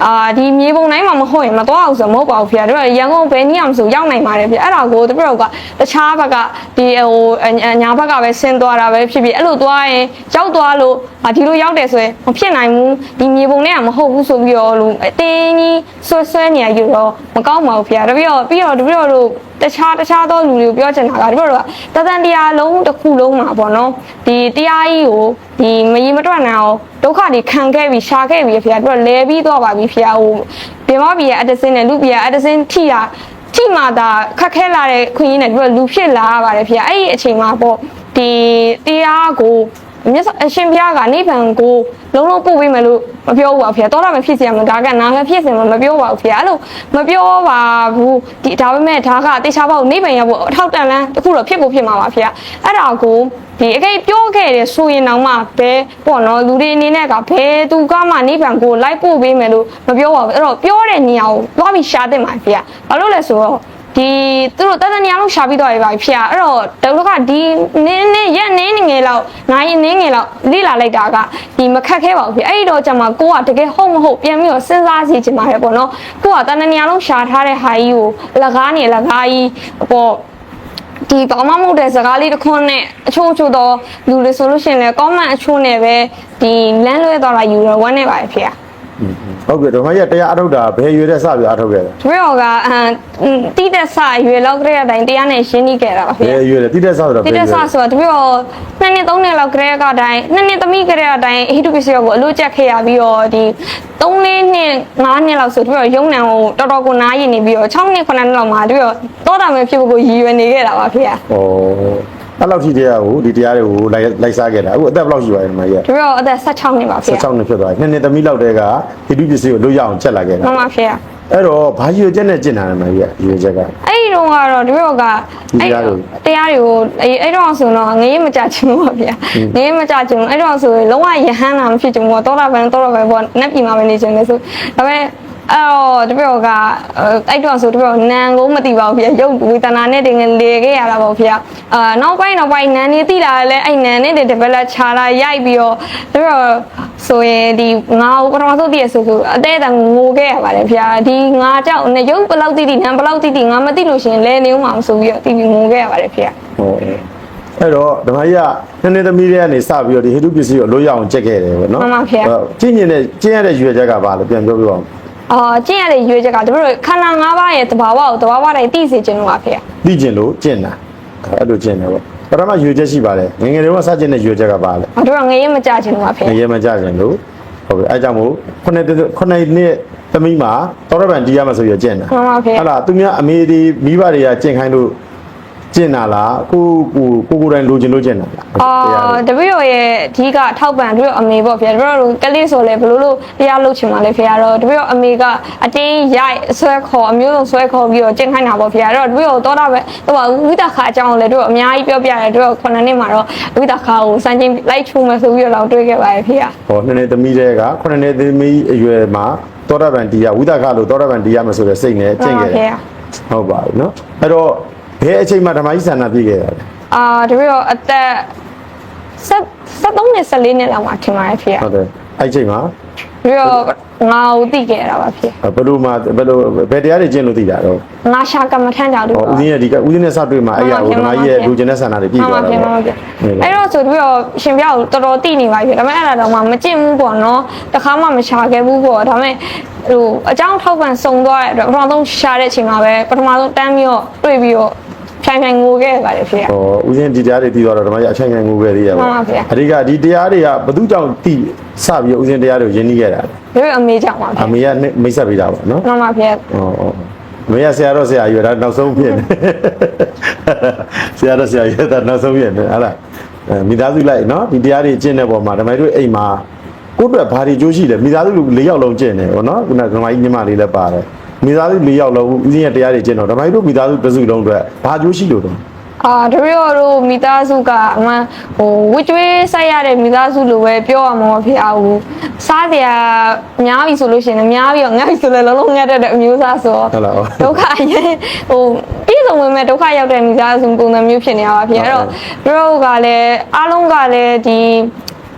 အာဒီမြေပုံတိုင်းမှာမဟုတ်ရင်မသွားအောင်ဆိုမဟုတ်ပါဘူးဖေ။တို့ကရန်ကုန်ဘယ်နည်းအောင်ဆိုရောက်နိုင်ပါတယ်ဖေ။အဲ့ဒါကိုတပည့်တော်ကတခြားဘက်ကဒီဟိုညာဘက်ကပဲဆင်းသွားတာပဲဖြစ်ဖြစ်အဲ့လိုသွားရင်ရောက်သွားလို့အာဒီလိုရောက်တယ်ဆိုရင်မဖြစ်နိုင်ဘူးဒီမြေပုံနဲ့ကမဟုတ်ဘူးဆိုပြီးတော့လို့အတင်းကြီးဆွဲဆွဲနေရယူတော့မကောင်းပါဘူးဖေ။တပည့်တော်ပြီးတော့တပည့်တော်တို့တခြားတခြားသောလူတွေကိုပြောချင်တာကတပည့်တော်ကတသန်တရားလုံးတစ်ခုလုံးမှာပေါ့နော်ဒီတရားကြီးကိုဒီမကြီးမတွက်နိုင်အောင်ဒုက္ခတွေခံခဲ့ပြီးရှာခဲ့ပြီးဖေ။တို့လဲပြီးသွားပါပြီဖေ။ဟိုဘင်မဘီရဲ့အတစင်းနဲ့လူဘီရဲ့အတစင်းထိတာထိမှသာခက်ခဲလာတဲ့ခွင့်ရင်းနဲ့တို့လူဖြစ်လာရပါတယ်ဖေ။အဲ့ဒီအချိန်မှာပေါ့ဒီတရားကို မြတ်စွာအရှင်ဘုရားကနိဗ္ဗာန်ကိုလုံးလုံးပို့ပေးမယ်လို့မပြောဘူးပါဖေ။တော့တော့မဖြစ်စေရမှာဒါကနာမဖြစ်စေမှာမပြောပါဘူးဖေ။အဲ့လိုမပြောပါဘူးဒီဒါပေမဲ့ဒါကတေချာပေါ့နိဗ္ဗာန်ရောက်ဖို့အထောက်တန်လန်းတစ်ခုတော့ဖြစ်ကိုဖြစ်မှာပါဖေ။အဲ့ဒါကိုဒီအကိတ်ပြောခဲ့တယ်ဆိုရင်တော့မှဘဲပေါ့နော်လူတွေအနေနဲ့ကဘဲသူကမှနိဗ္ဗာန်ကိုလိုက်ပို့ပေးမယ်လို့မပြောပါဘူးအဲ့တော့ပြောတဲ့နေရာကိုသွားပြီးရှာသင့်ပါဖေ။ဘာလို့လဲဆိုတော့ ဒီသူတို့တသက်နေရာလုံးရှာပြီးတော့ရပါပြီဖေအဲ့တော့ဒုက္ခဒီနင်းနင်းရက်နင်းနေငယ်လောက်နိုင်နင်းငယ်လောက်လိလာလိုက်တာကဒီမခက်ခဲပါဘူးဖေအဲ့ဒီတော့ကျမကိုကတကယ်ဟုတ်မဟုတ်ပြန်ပြီးတော့စဉ်းစားစီချင်ပါတယ်ပေါ့နော်ကိုကတသက်နေရာလုံးရှာထားတဲ့ဟာကြီးကိုအလကားနေအလကားကြီးပေါ့ဒီဘာမှမဟုတ်တဲ့စကားလေးတစ်ခွန်းနဲ့အချို့အချို့တော့လူတွေဆိုလို့ရှိရင်လည်း comment အချို့နဲ့ပဲဒီလမ်းလွဲသွားတာယူတော့ဝမ်းနေပါရဲ့ဖေ။
ဟုတ်ကဲ့ဓမ္မကြီးကတရားအထုတ်တာဘယ်ရွယ်တဲ့စပြီးအထုတ်ခဲ့လဲ
တပည့်တော်ကအမ်တိတဲ့ဆရွယ်လောက်ကလေးအတိုင်းတရားနဲ့ရှင်းပြီးခဲ့တာပါ
ဘ
ဖေ
ယ်ရွယ်လဲတိတဲ့စဆိုတော့
တိတဲ့ဆဆိုတော့တပည့်တော်နှစ်နှစ်သုံးနှစ်လောက်ကလေးကအတိုင်းနှစ်နှစ်သမီးကလေးအတိုင်းဟိတုပစ္စည်းကိုအလို့ကျက်ခဲ့ရပြီးတော့ဒီ3နှစ်နှစ်5နှစ်လောက်ဆိုတပည့်တော်ရုံနံကိုတော်တော်ကိုနားရည်နေပြီးတော့6နှစ်9နှစ်လောက်မှာတပည့်တော်တောတာမဲ့ဖြစ်ဖို့ကိုရည်ရွယ်နေခဲ့တာပါဖေ။
ဩ အဲ့လောက်ထိတရားကိုဒီတရားတွေကိုလိုက်လိုက်စားခဲ့တာအခုအသက်ဘယ်လောက်ရှိပါလဲဓမ္မကြီးက
တပည့်တော်အသက်16နှစ်ပါဖေ။
16နှစ်ဖြစ်သွားပြီနှစ်နှစ်သမီးလောက်တဲကဟိတုပစ္စည်းကိုလွတ်ရအောင်ချက်လာခဲ့တာ
မှန်ပါဖေ။
အဲ့တော့ဘာရွယ်ချက်နဲ့ကျင့်တာလဲဓမ္မကြီးကရွယ်ချက်က
အဲ့ဒီတော့ကတော့တပည့်တော်က
ဒီတရားတွေ
တရားတွေကိုအဲ့အဲ့တော့ဆိုတော့ငရေမကြချင်ဘူးပါဗျာငရေမကြချင်ဘူးအဲ့တော့ဆိုရင်လုံးဝယဟန်းတာမဖြစ်ချင်ဘူးပေါ့တောတာပန်တောတာပန်ပေါ့နက်ပြည်မှာပဲနေချင်တယ်ဆိုဒါပေမဲ့ အဲ့တော့တပည့်တော်ကအဲ့တော့ဆိုတပည့်တော်နန်ကိုမသိပါဘူးဗျာရုပ်ဝေဒနာနဲ့တင်ငလေခဲ့ရတာပေါ့ဗျာအာနောက်ပိုင်းနောက်ပိုင်းနန်နေသိလာလဲအဲ့နန်နဲ့ develop ချလာရိုက်ပြီးတော့တပည့်တော်ဆိုရင်ဒီငါ့ကိုပထမဆုံးသိရဆိုဆိုအသေးအံငိုခဲ့ရပါတယ်ဗျာဒီငါကြောက်နေရုပ်ဘယ်လောက်သိသိနန်ဘယ်လောက်သိသိငါမသိလို့ရှိရင်လဲနေဦးမှာမဆိုပြီးတော့တီးပြီးငိုခဲ့ရပါတယ်ဗျာ
ဟောအဲ့တော့ဓမ္မကြီးကနှစ်နှစ်သမီးတွေကနေစပြီးတော့ဒီဟိတုပစ္စည်းကိုလွတ်ရအောင်ချက်ခဲ့တယ်ပေါ့နော်
မှန်ပါဗျာ
ကျင့်ကျင်တဲ့ကျင့်ရတဲ့ရွယ်ချက်ကဘာလဲပြန်ပြောပြပါဦး
အာကျင့်ရတဲ့ရွေးချက်ကတို့တို့ခန္ဓာ၅ပါးရဲ့တဘာဝကိုတဘာဝတိုင်းသိစေခြင်းလို့ပါဖေ
သိကျင်လို့ကျင့်တာအဲ့လိုကျင့်တယ်ပေါ့ပထမရွယ်ချက်ရှိပါတယ်ငယ်ငယ်တုန်းကစကျင့်တဲ့ရွယ်ချက်ကဘာလဲ။
တို့ကငရေမကြခြင်းလို့ပါဖေ
ငရဲမကြခြင်းလို့ဟုတ်ပြီအဲကြောင့်မို့ခုနှစ်ခုနှစ်နှစ်သမီးမှာတော်ရပန်တီးရမှာဆိုရကျင့်တာ။
မှန်ပါဖေ
ဟုတ်လားသူများအမေဒီမိဘတွေကကျင့်ခိုင်းလို့ ကျင့်တာလားကိုကိုကိုကိုယ်တိုင်လိုချင်လို့ကျင့်တာလား။
အာတပည့်တော်ရဲ့အဓိကထောက်ပံ့တို့အမေပေါ့ဖေ။တို့တို့ကလေးဆိုလဲဘလို့လို့တရားလုပ်ချင်ပါလဲဖေ။တော့တပည့်တော်အမေကအတင်းရိုက်ဆွဲခေါ်အမျိုးလုံးဆွဲခေါ်ပြီးတော့ကျင့်ခိုင်းတာပေါ့ဖေ။အဲ့တော့တပည့်တော်တော့တာပဲဟိုဝိသခါအကြောင်းကိုလည်းတို့အများကြီးပြောပြရတယ်တို့ခုနှစ်နှစ်မှာတော့ဝိသခါကိုစံချင်းလိုက်ချုံမယ်ဆိုပြီးတော့တွေးခဲ့ပါတယ်ဖေ။
ဟောနှစ်နှစ်သမီးတွေကခုနှစ်နှစ်သမီးအရွယ်မှာတော်ရပန်တီးရဝိသခလို့တော်ရပန်တီးရမှာဆိုတဲ့စိတ်နဲ့ကျင့်ခဲ့တယ်ဟုတ်ပါပြီနော်အဲ့တော့ဘ ယ်အချိန်မှာဓမ္မကြီးဆန္ဒပြည့်ခဲ့တာလဲ
အာတပည့်တော်အသက်73နဲ့14နှစ်လောက်မှာထင်ပါတယ်ဖေ။
ဟုတ်တယ်အဲ့ချိန်မှာ
ပြီးတော့ငါ့ကိုသိခဲ့တာပါဖြစ်
ဘယ်လိုမှဘယ်လိုဘယ်တရားတွေကျင့်လို့သိတာတော့
ငါရှာကမ္မထမ်းကြလို့
ဟောဦးဇင်းရဲ့ဒီကဦးဇင်းနဲ့စတွေ့မှာအဲ့ရကိုဓမ္မကြီးရဲ့လူကျင်တဲ့ဆန္ဒတွေပြည့်သွားတာ
မှန်
ပေါ့
ပါဖြစ်အဲ့တော့ဆိုပြီးတော့ရှင်ပြကိုတော်တော်သိနေပါပြီဒါပေမဲ့အဲ့ဒါတော့မှမကျင့်ဘူးပေါ့နော်တခါမှမရှာခဲ့ဘူးပေါ့ဒါပေမဲ့ဟိုအကြောင်းထောက်ပံ့စုံသွားတဲ့အတွက်ပထမဆုံးရှာတဲ့အချိန်မှာပဲပထမဆုံးတန်းပြီးတော့တွေ့ပြီးတော့ ဖြိုင်ဖြိုင်ငိုခဲ့ပါတယ်ဖြစ်
ဟောဦးဇင်းဒီတရားတွေပြီးတော့ဓမ္မကြီးအချိန်ခံငိုခဲ့သေးရပါ
မှန်ပါဗျာ
အဓိကဒီတရားတွေကဘသူကြောင့်တိစပြီးတော့ဦးဇင်းတရားတွေကိုယဉ်နီးခဲ့တာလဲ
ဒီအမေကြောင့်ပါဖြ
အ
စ်
မေကမိတ်ဆက်ပေးတာပေါ့နော်
မှန်ပါဖြစ်
ဟောဟောအမေကဆရာတော့ဆရာရွယ်တာနောက်ဆုံးဖြစ်နေဆရာတော့ဆရာရွယ်တာနောက်ဆုံးဖြစ်နေဟာလားအဲမိသားစုလိုက်နော်ဒီတရားတွေကျင့်တဲ့ပုံမှာဓမ္မကြီးတို့အိမ်မှာကိုယ့်အတွက်ဘာတွေကြိုးရှိလဲမိသားစုလူ၄ယောက်လုံးကျင့်တယ်ဗောနော်ခုနကဓမ္မကြီးညီမလေးလည်းပါတယ် မိသားစု၄ယောက်လုံးဦးဇင်းရဲ့တရားတွေကျင့်တော့ဓမ္မကြီးတို့မိသားစုတစ်စုလုံးအတွက်ဘာကြိုးရှိလို့တော့
အာတပည့်တော်တို့မိသားစုကအမှန်ဟိုဝစ်ကျွေးဆိုင်ရတဲ့မိသားစုလိုပဲပြောရမှာမဖြစ်အောင်ဘူးစားစရာများပြီဆိုလို့ရှိရင်လည်းများပြီးတော့ငတ်ပြီဆိုလည်းလုံးလုံးငတ်တတ်တဲ့အမျိုးသားဆိုတော့
ဟုတ်လား
ဒုက္ခရင်ဟိုပြည်စုံဝင်မဲ့ဒုက္ခရောက်တဲ့မိသားစုပုံစံမျိုးဖြစ်နေရပါဖြစ်အဲ့တော့တို့ကလည်းအားလုံးကလည်းဒီ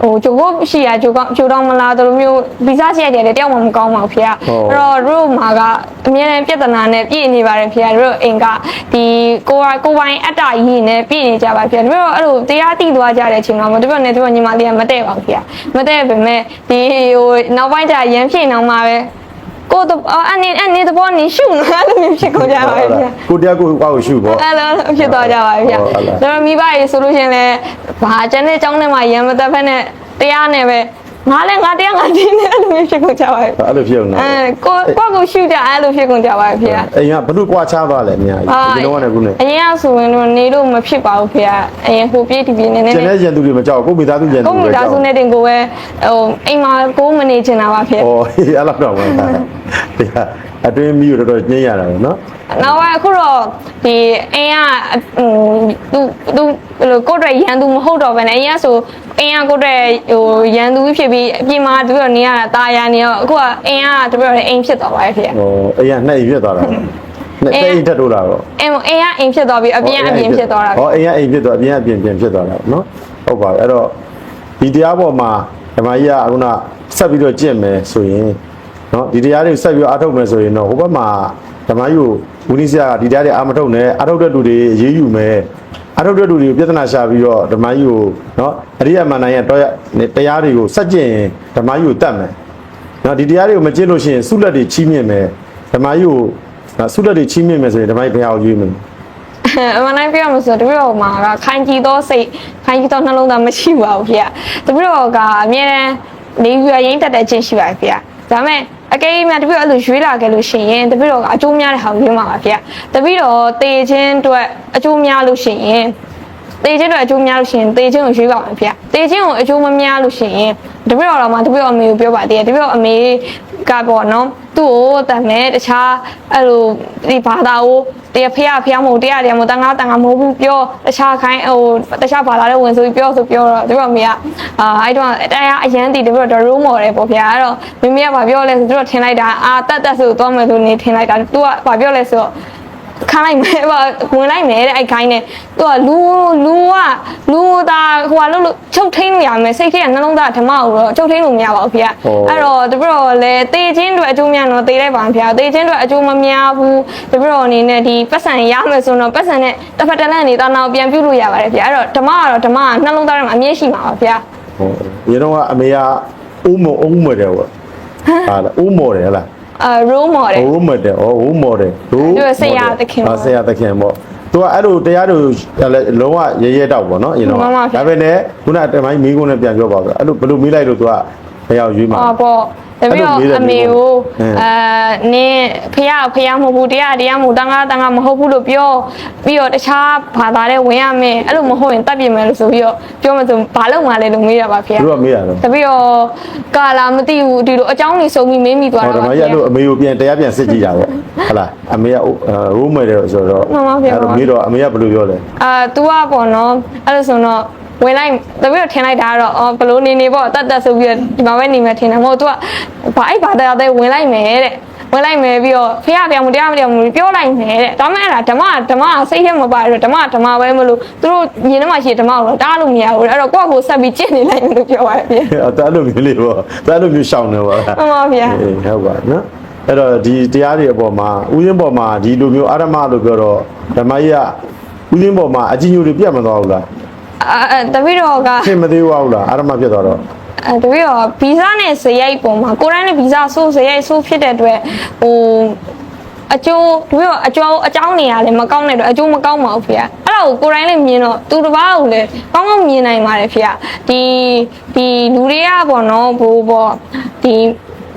ဟိုဂျိုကိုရှိရဂျိုကောဂျိုတော့မလားတို့လိုမျိုးဗီဇရှိရတယ်လေတယောက်မှမကောင်းပါဘူးဖေ။အဲ့တော့တို့မှာကအမြဲတမ်းပြဿနာနဲ့ပြည့်နေပါတယ်ဖေ။တို့အိမ်ကဒီကိုယ်ကိုပိုင်အတ္တကြီးနဲ့ပြည့်နေကြပါဖေ။တို့အဲ့လိုတရားသိသွားကြတဲ့အချိန်မှာတို့ပြောနေတို့ညီမလေးကမတဲ့ပါဘူးဖေ။မတဲ့ပေမဲ့ဒီဟိုနောက်ပိုင်းကျရန်ဖြစ်နေအောင်မှာပဲ ကိုတော့အနေအနေတဘောနေရှုနေလို့မျိုးဖြစ်ကုန်ကြပါပဲဖေ။
ကိုတရားကိုကောက်ကိုရှုပေါ့
အဲ့လိုဖြစ်သွားကြပါပြီဗျာ
ဟုတ်လား။
ဒါတော့မိဘရေဆိုလို့ရှရင်လဲဘာကျန်တဲ့ចောင်းထဲမှာရံမသက်ဖက်နဲ့တရားနဲ့ပဲငါလဲငါတရားငါတင်းနဲ့အဲ့လိုမျိုးဖြစ်ကုန်ကြပါပြီ
အဲ့လိုဖြစ်အောင်။နော်
အဲကိုကိုကိုရှုကြအဲ့လိုဖြစ်ကုန်ကြပါပြီဗျာ
အိမ်ကဘလို့ကွာချသွားလဲအများကြီးဒီလုံးကလည်းခုနဲ့
အရင်ကဆိုရင်တော့နေလို့မဖြစ်ပါဘူးဗျာ။အရင်ဟိုပြေးဒီပြေးနေနေ
ကျန်တဲ့ရန်သူတွေမကြောက်ကိုမိသားစုရန်သူ
ကို
တွေ
မိ
ပဲ
သား
ကြောက်
စုနဲ့တင်ကိုပဲဟိုအိမ်မှာကိုမနေချင်တာပါဗျာ
ဩဟေးအဲ့လောက်တော့မဟုတ်ဘူးတရားအတွင်းမီးကိုတော်တော်ညှင်းရတာပဲနော်
နောက်ပိုင်းအခုတော့ဒီအိမ်ကဟိုသူသူဘယ်လိုကိုယ့်အတွက်ရန်သူမဟုတ်တော့ဘဲနဲ့အိမ်ကဆိုအိမ်ကကိုယ့်အတွက်ဟိုရန်သူဖြစ်ပြီးအပြင်မှာသူတို့နေရတာตาရနေတော့အခုကအိမ်ကတပြည့်တဲ့အိမ်ဖြစ်သွားပါရဲ့ဖေ
ဩအိမ်ကနှိပ်ပြတ်သွားတာနဲ့တိတ်တက်တိုးလာတော့
အင်းအင်းကအိမ်ဖြစ်သွားပြီးအပြင်အပြင်ဖြစ်သွားတာ
ဟောအိမ်ကအိမ်ဖြစ်သွားအပြင်ကအပြင်ပြင်ဖြစ်သွားတာပေါ့နော်ဟုတ်ပါပြီအဲ့တော့ဒီတရားပေါ်မှာဓမ္မကြီးကအခုနဆက်ပြီးတော့ကြင့်မယ်ဆိုရင် နော်ဒီတရားတွေဆက်ပြီးတော့အားထုတ်မယ်ဆိုရင်တော့ဟိုဘက်မှာဓမ္မကြီးကိုဝိနည်းဆရာကဒီတရားတွေအားမထုတ်နဲ့အားထုတ်တဲ့လူတွေအေးအေးယူမယ်အားထုတ်တဲ့လူတွေကိုပြဿနာရှာပြီးတော့ဓမ္မကြီးကိုနော်အရိယမန္တန်ရဲ့တော့တရားတွေကိုဆက်ကျင့်ရင်ဓမ္မကြီးကိုတတ်မယ်နော်ဒီတရားတွေကိုမကျင့်လို့ရှိရင်ဆုလက်တွေချီးမြှင့်မယ်ဓမ္မကြီးကိုနော်ဆုလက်တွေချီးမြှင့်မယ်ဆိုရင်ဓမ္မကြီးဘယ်အောင်ရွေးမလဲ
အမှန်တိုင်းပြောရမှာဆိုတပည့်တော်မှာကခိုင်ကြည့်သောစိတ်ခိုင်ကြည့်သောနှလုံးသားမရှိပါဘူးဖေ။တပည့်တော်ကအမြဲတမ်းနေပြရင်းတက်တဲ့ခြင်းရှိပါဖေ။ ဒါပေမဲ့အကယ်၍များတပည့်တော်အဲ့လိုရွေးလာခဲ့လို့ရှိရင်တပည့်တော်ကအကျိုးများတဲ့ဟာကိုရွေးမှာပါဖေ။တပည့်တော်တေခြင်းအတွက်အကျိုးများလို့ရှိရင်တေခြင်းအတွက်အကျိုးများလို့ရှိရင်တေခြင်းကိုရွေးပါမယ်ဖေ။တေခြင်းကိုအကျိုးမများလို့ရှိရင်တပည့်တော်တော်မှာတပည့်တော်အမေကိုပြောပါသေးတယ်တပည့်တော်အမေ ကပေါ့နော်သူ့ကိုတတ်မယ်တခြားအဲ့လိုဒီဘာသာကိုတရားဖះဖះမဟုတ်တရားတရားမဟုတ်တန်ခါတန်ခါမဟုတ်ဘူးပြောတခြားခိုင်းဟိုတခြားဘာသာတဲ့ဝင်ဆိုပြီးပြောဆိုပြောတော့တပည့်တော်အမေကအာအဲ့တော့တရားအရန်တည်တပည့်တော် room မော်တယ်ပေါ့ဗျာအဲ့တော့မမေကဗာပြောလဲဆိုတပည့်တော်ထင်လိုက်တာအာတတ်တတ်ဆိုသွားမယ်ဆိုနေထင်လိုက်တာသူကဗာပြောလဲဆိုတော့ ခိုင်းလိုက်မယ်ဗာဝင်လိုက်မယ်တဲ့အဲ့ခိုင်းနဲ့သူကလူလူကလူသားဟိုကလို့လို့ချုပ်ထိန်လို့ရမယ်စိတ်ထဲကနှလုံးသားဓမ္မကိုတော့ချုပ်ထိန်လို့မရပါဘူးဖေ။အဲ့တော့တပည့်တော်လည်းတေချင်းတွေအကျိုးများတော့တေလိုက်ပါဖေ။တေချင်းတွေအကျိုးမများဘူးတပည့်တော်အနေနဲ့ဒီပတ်စံရမယ်ဆိုတော့ပတ်စံနဲ့တစ်ဖက်တစ်လန့်နေတာနာကိုပြန်ပြုလို့ရပါတယ်ဖေ။အဲ့တော့ဓမ္မကတော့ဓမ္မကနှလုံးသားထဲမှာအမြဲရှိမှာပါဖေ
ဟောရေတော့ကအမေကဦးမောဦးမော်တယ်ပေါ့ဟာလားဦးမော်တယ်ဟလား။
အာ role model
ဦးမော်တယ်ဩဦးမော်တယ်ဒူ
သူကဆရာသခင်ပေါ့
ဟာဆရာသခင်ပေါ့သူကအဲ့လိုတရားတွေလည်းလုံးဝရဲရဲတောက်ပေါ့နော်အရင်တော့
မှန်ပါဗျာ
ဒါပေမဲ့ခုနတမိုင်းမီးကုန်းနဲ့ပြန်ပြောပါဆိုအဲ့လိုဘယ်လိုမီးလိုက်လို့သူကဘယ်ရောက်ရွေးမှာ
ဟောပေါ့ တပည့်တော်
အဲ့လို
အမေ
မေးတယ်
ကို
ဟမ်
အာနင်းဖះဖះမဟုတ်ဘူးတရားတရားမဟုတ်တန်ခါတန်ခါမဟုတ်ဘူးလို့ပြောပြီးတော့တခြားဘာသာတဲ့ဝင်ရမယ်အဲ့လိုမဟုတ်ရင်တတ်ပြင်မယ်လို့ဆိုပြီးတော့ပြောမှဆိုဘာလို့မှလဲလို့မေးရပါဖះ
သူကမေးရတော့
တပည့်တော်ကာလာမသိဘူးဒီလိုအကြောင်းကြီးစုံပြီးမေးမိသွား
ဟော
တာ
ဓမ္မ
ပါ
ကြီး
ဖះ
အဲ့လိုအမေကိုပြန်တရားပြန်စစ်ကြည့်တာပေါ့ဟုတ်လားအမေကဦးမော်တယ်ဆိုတော့
မှန်ပါဗျာ
အဲ့လိုမေးတော့အမေကဘယ်လိုပြောလဲ
အာ तू ကပေါ့နော်အဲ့လိုဆိုတော့ ဝင်လိုက်တပည့်တော်ထင်လိုက်တာကတော့အော်ဘလို့နေနေပေါ့တတ်တတ်ဆိုပြီးတော့ဒီမှာပဲနေမယ်ထင်တယ်မဟုတ် तू ကဘာအဲ့ဘာတရားတဲ့ဝင်လိုက်မယ်တဲ့ဝင်လိုက်မယ်ပြီးတော့ဖះဖះမတရားမတရားမလို့ပြောလိုက်မယ်တဲ့ဒါမှအဲ့ဒါဓမ္မဓမ္မစိတ်ထဲမပါရတော့ဓမ္မဓမ္မပဲမလို့သူတို့ရင်ထဲမှာရှိတဲ့ဓမ္မကိုတော့တားလို့မရဘူးအဲ့တော့ကိုယ့်ကိုယ်ဆက်ပြီးကျင့်နေလိုက်မယ်လို့ပြောရတယ်ဗျ
အဲ့ဒါအဲ့လိုမျိုးလေးပေါ့ဒါအဲ့လိုမျိုးရှောင်နေပါလား
မှန်ပါဗျာ
အေးဟုတ်ပါနော်အဲ့တော့ဒီတရားတွေအပေါ်မှာဥယျင်းပေါ်မှာဒီလိုမျိုးအာရမလို့ပြောတော့ဓမ္မကြီးကဥယျင်းပေါ်မှာအကြီးညိုတွေပြတ်မသွားဘူးလား
အဲတပည့်တော်က
ဖြစ်မသေးဘူးလားအာရမပြတ်သွားတော့
အဲတပည့်တော်ဗီဇနဲ့ဇယိုက်ပုံမှာကိုရိုင်းနဲ့ဗီဇဆိုးဇယိုက်ဆိုးဖြစ်တဲ့အတွက်ဟိုအကျိုးတပည့်တော်အကျိုးအကြောင်းနေရလဲမကောင်းတဲ့အတွက်အကျိုးမကောင်းပါဘူးဖေ။အဲ့ဒါကိုကိုရိုင်းလည်းမြင်တော့သူတစ်ပါးကိုလည်းကောင်းကောင်းမြင်နိုင်ပါတယ်ဖေ။ဒီဒီလူတွေကပေါ့နော်ဘိုးပေါ့ဒီ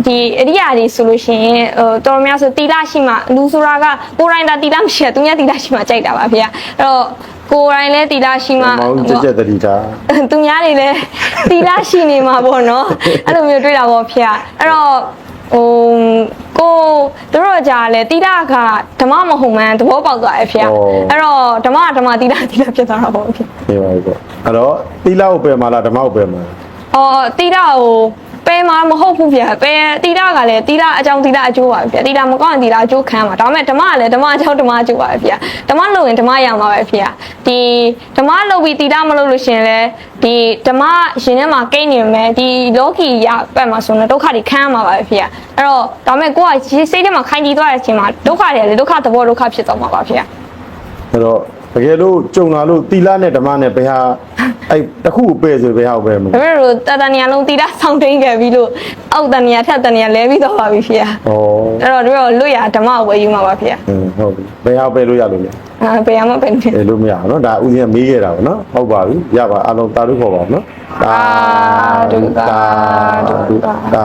ဒီအရိယာတွေဆိုလို့ရှိရင်ဟိုတော်တော်များဆိုတီလာရှိမှလူဆိုတာကကိုရိုင်းတာတီလာမရှိတာသူများတီလာရှိမှကြိုက်တာပါဖေ။အဲ့တော့ ကိုရိုင်းလည်းတီလာရှိမှ
မောင်ကြက်ကြက်တတိတာ
သူများတွေလည်းတီလာရှိနေမှာပေါ့နော်အဲ့လိုမျိုးတွေ့တာပေါ့ဖေအဲ့တော့ဟိုကိုတို့ကြာလဲတီလာကဓမ္မမဟုတ်မှန်သဘောပေါက်သွားရဲ့ဖေအဲ့တော့ဓမ္မကဓမ္မတီလာတီလာဖြစ်သွားတာပေါ့ဖေ
နေပါပြီပေါ့အဲ့တော့သီလကိုပယ်မှာလားဓမ္မကိုပယ်မှာလား
အော်တီလာကို ပဲမှာမဟုတ်ဘူးဖေပဲတီလာကလည်းတီလာအကြောင်းတီလာအကျိုးပါပဲတီလာမကောင်းရင်တီလာအကျိုးခံမှာဒါပေမဲ့ဓမ္မကလည်းဓမ္မအကြောင်းဓမ္မအကျိုးပါပဲဖေဓမ္မလုပ်ရင်ဓမ္မရမှာပဲဖေဒီဓမ္မလုပ်ပြီးတီလာမလုပ်လို့ရှင်လဲဒီဓမ္မရှင်ထဲမှာကိန်းနေမယ်ဒီလောကီရပတ်မှာဆိုတော့ဒုက္ခတွေခံရမှာပါပဲဖေအဲ့တော့ဒါပေမဲ့ကိုကစိတ်ထဲမှာခိုင်းကြည့်သွားတဲ့အချိန်မှာဒုက္ခတွေလည်းဒုက္ခသဘောဒုက္ခဖြစ်သွားမှာပါဖေ
အဲ့တော့ တကယ်လို့ကြုံလာလို့တီလာနဲ့ဓမ္မနဲ့ဘယ်ဟာအဲ့တခုကိုပဲ့ဆိုဘယ်ဟာကိုပဲ့မလဲ
ဒါပေမဲ့လို့တတန်နီယာလုံးတီလာဆောင်တိန်ခဲ့ပြီးလို့အောက်တန်နီယာထက်တန်နီယာလဲပြီးတော့ပါပြီဖေ။
ဩ
အဲ့တော့တို့ရောလွတ်ရဓမ္မကိုဝယ်ယူမှာပါဖေ။
ဟုတ်ပြီဘယ်ဟာကိုပဲ့လို့ရလို့လဲ
အာဘယ်ရမှာပဲ့နေ
လဲလို့မရဘူးနော်ဒါဦးဇင်းကမေးခဲ့တာပေါ့နော်ဟုတ်ပါပြီရပါအားလုံးတာတို့ခေါ်ပါဦး
နော်တာတို့တာတို့
တာ